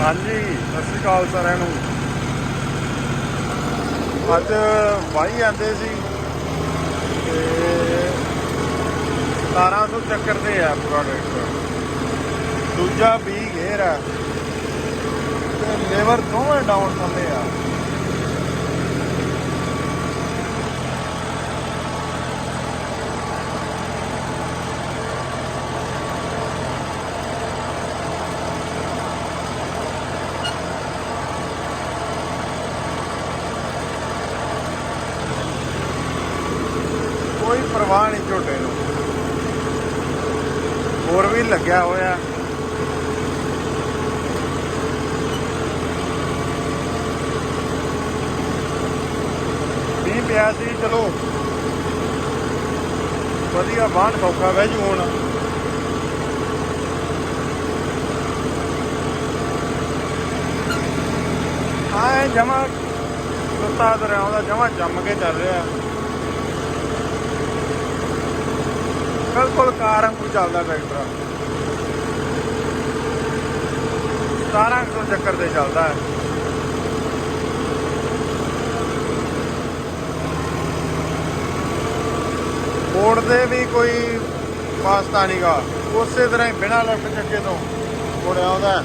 ਹਾਂਜੀ, ਸਤਿ ਸ਼੍ਰੀ ਅਕਾਲ ਸਾਰਿਆਂ ਨੂੰ। ਅੱਜ ਵਾਹੀ ਆਂਦੇ ਸੀ ਤੇ 1700 ਚੱਕਰ ਤੇ ਆ ਪ੍ਰੋਡਕਟ ਦੂਜਾ 20 ਗੇਅਰ ਆ। ਤੇ ਲੇਵਰ ਦੋਵੇਂ ਡਾਊਨ ਥੱਲੇ ਆ। ਕੋਈ ਪਰਵਾਹ ਨਹੀਂ ਝੋਟੇ ਨੂੰ। ਹੋਰ ਵੀ ਲੱਗਿਆ ਹੋਇਆ। ਵੀ ਪਿਆ ਸੀ, ਚਲੋ। ਵਧੀਆ ਬਾਹਰ ਸੌਖਾ ਬਹਿ ਜੂ ਹੁਣ। ਆਏ ਜਮਾ ਸੁੱਤਾ ਦਰਿਆ ਦਾ ਜਮਾ ਜੰਮ ਕੇ ਚੱਲ ਰਿਹਾ। ਬਿਲਕੁਲ ਕਾਰ ਵਾਂਗੂ ਚੱਲਦਾ ਟਰੈਕਟਰ 1700 ਚੱਕਰ ਤੇ ਚੱਲਦਾ ਹੈ। ਮੋੜ ਦੇ ਵੀ ਕੋਈ ਵਾਸਤਾ ਨਹੀਂਗਾ ਉਸੇ ਤਰ੍ਹਾਂ ਹੀ ਬਿਨਾਂ ਲਿਫਟ ਚੱਕੇ ਤੋਂ ਮੁੜਿਆ ਆਉਂਦਾ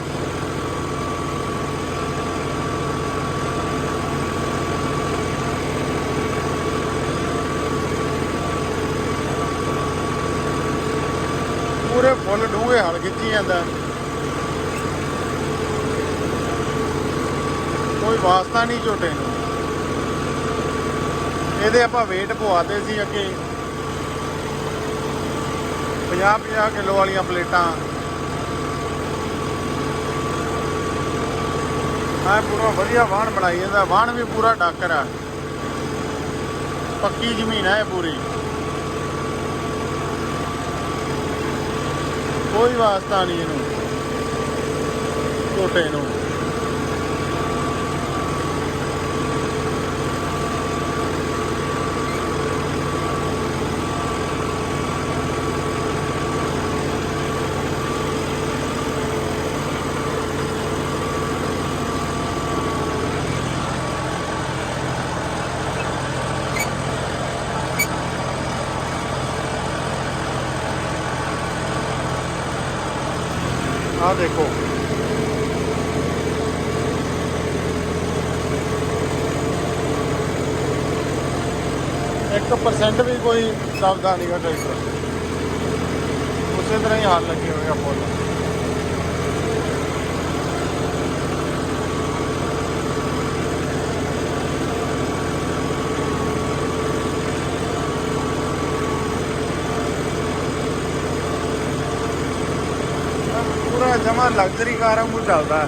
ਪੂਰੇ ਫੁੱਲ ਡੂੰਘੇ ਹਲ ਖਿੱਚੀ ਜਾਂਦਾ। ਕੋਈ ਵਾਸਤਾ ਨਹੀਂ ਝੋਟੇ ਨੂੰ। ਇਹਦੇ ਆਪਾਂ weight ਪਵਾਤੇ ਸੀ ਅੱਗੇ। 50 50 ਕਿਲੋ ਵਾਲੀਆਂ ਪਲੇਟਾਂ। ਆ ਪੂਰਾ ਵਧੀਆ ਵਾਹਣ ਬਣਾਈ ਜਾਂਦਾ। ਵਾਹਣ ਵੀ ਪੂਰਾ ਡਾਕਰ ਆ। ਪੱਕੀ ਜ਼ਮੀਨ ਹੈ ਪੂਰੀ। ਕੋਈ ਵਾਸਤਾ ਨਹੀਂ ਇਹਨੂੰ। ਝੋਟੇ ਨੂੰ। ਆਹ ਦੇਖੋ। ਇੱਕ ਪਰਸੈਂਟ ਵੀ ਕੋਈ ਦਬਦਾ ਨਹੀਂਗਾ ਟਰੈਕਟਰ ਉਸੇ ਤਰ੍ਹਾਂ ਹੀ ਹਾਲ ਲੱਗੇ ਹੋਏ ਆ ਫੁੱਲ ਪੂਰਾ ਜਮਾ ਲਗਜ਼ਰੀ ਕਾਰ ਵਾਂਗੂ ਚੱਲਦਾ